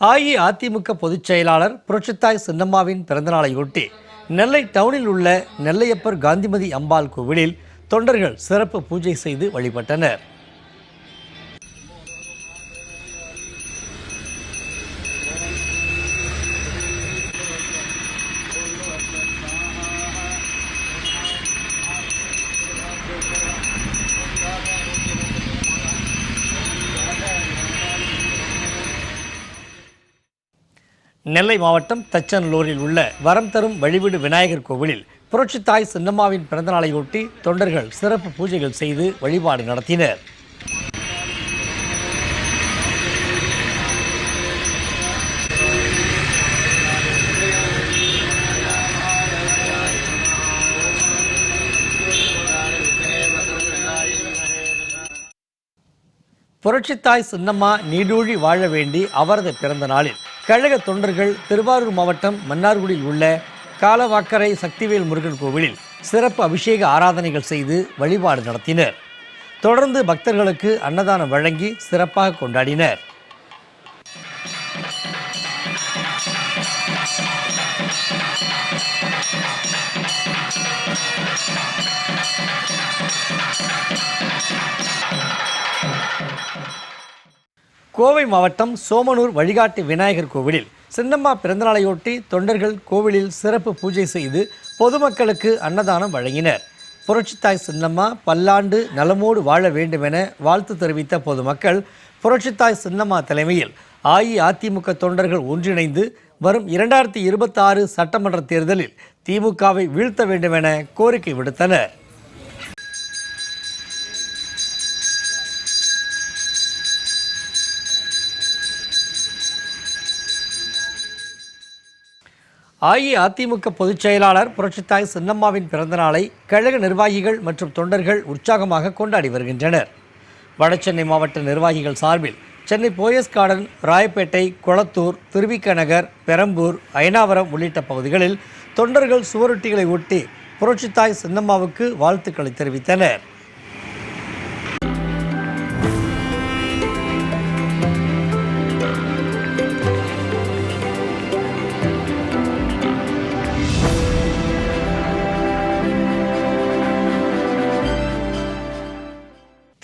அஇஅதிமுக பொதுச் செயலாளர் புரட்சித்தாய் சின்னம்மாவின் பிறந்தநாளையொட்டி நெல்லை டவுனில் உள்ள நெல்லையப்பர் காந்திமதி அம்பாள் கோவிலில் தொண்டர்கள் சிறப்பு பூஜை செய்து வழிபட்டனர். நெல்லை மாவட்டம் தச்சனலூரில் உள்ள வரம் தரும் வழிவிடு விநாயகர் கோவிலில் புரட்சித்தாய் சின்னம்மாவின் பிறந்தநாளையொட்டி தொண்டர்கள் சிறப்பு பூஜைகள் செய்து வழிபாடு நடத்தினர். புரட்சித்தாய் சின்னம்மா நீடூழி வாழ வேண்டி அவரது பிறந்த நாளில் கழக தொண்டர்கள் திருவாரூர் மாவட்டம் மன்னார்குடியில் உள்ள காலவாக்கரை சக்திவேல் முருகன் கோவிலில் சிறப்பு அபிஷேக ஆராதனைகள் செய்து வழிபாடு நடத்தினர். தொடர்ந்து பக்தர்களுக்கு அன்னதானம் வழங்கி சிறப்பாக கொண்டாடினர். கோவை மாவட்டம் சோமனூர் வழிகாட்டி விநாயகர் கோவிலில் சின்னம்மா பிறந்தநாளையொட்டி தொண்டர்கள் கோவிலில் சிறப்பு பூஜை செய்து பொதுமக்களுக்கு அன்னதானம் வழங்கினர். புரட்சித்தாய் சின்னம்மா பல்லாண்டு நலமோடு வாழ வேண்டுமென வாழ்த்து தெரிவித்த பொதுமக்கள் புரட்சித்தாய் சின்னம்மா தலைமையில் அஇஅதிமுக தொண்டர்கள் ஒன்றிணைந்து வரும் இரண்டாயிரத்தி இருபத்தாறு சட்டமன்ற தேர்தலில் திமுகவை வீழ்த்த வேண்டுமென கோரிக்கை விடுத்தனர். அஇஅதிமுக பொதுச் செயலாளர் புரட்சித்தாய் சின்னம்மாவின் பிறந்தநாளை கழக நிர்வாகிகள் மற்றும் தொண்டர்கள் உற்சாகமாக கொண்டாடி வருகின்றனர். வடசென்னை மாவட்ட நிர்வாகிகள் சார்பில் சென்னை போயஸ் கார்டன் ராயப்பேட்டை கொளத்தூர் திருவிக்க நகர் பெரம்பூர் அயனாவரம் உள்ளிட்ட பகுதிகளில் தொண்டர்கள் சுவரொட்டிகளை ஒட்டி புரட்சித்தாய் சின்னம்மாவுக்கு வாழ்த்துக்களை தெரிவித்தனர்.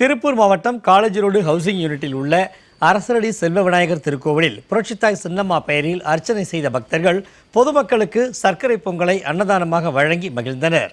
திருப்பூர் மாவட்டம் காலேஜ் ரோடு ஹவுசிங் யூனிட்டில் உள்ள அரசரடி செல்வ விநாயகர் திருக்கோவிலில் புரட்சித்தாய் சின்னம்மா பெயரில் அர்ச்சனை செய்த பக்தர்கள் பொதுமக்களுக்கு சர்க்கரை பொங்கலை அன்னதானமாக வழங்கி மகிழ்ந்தனர்.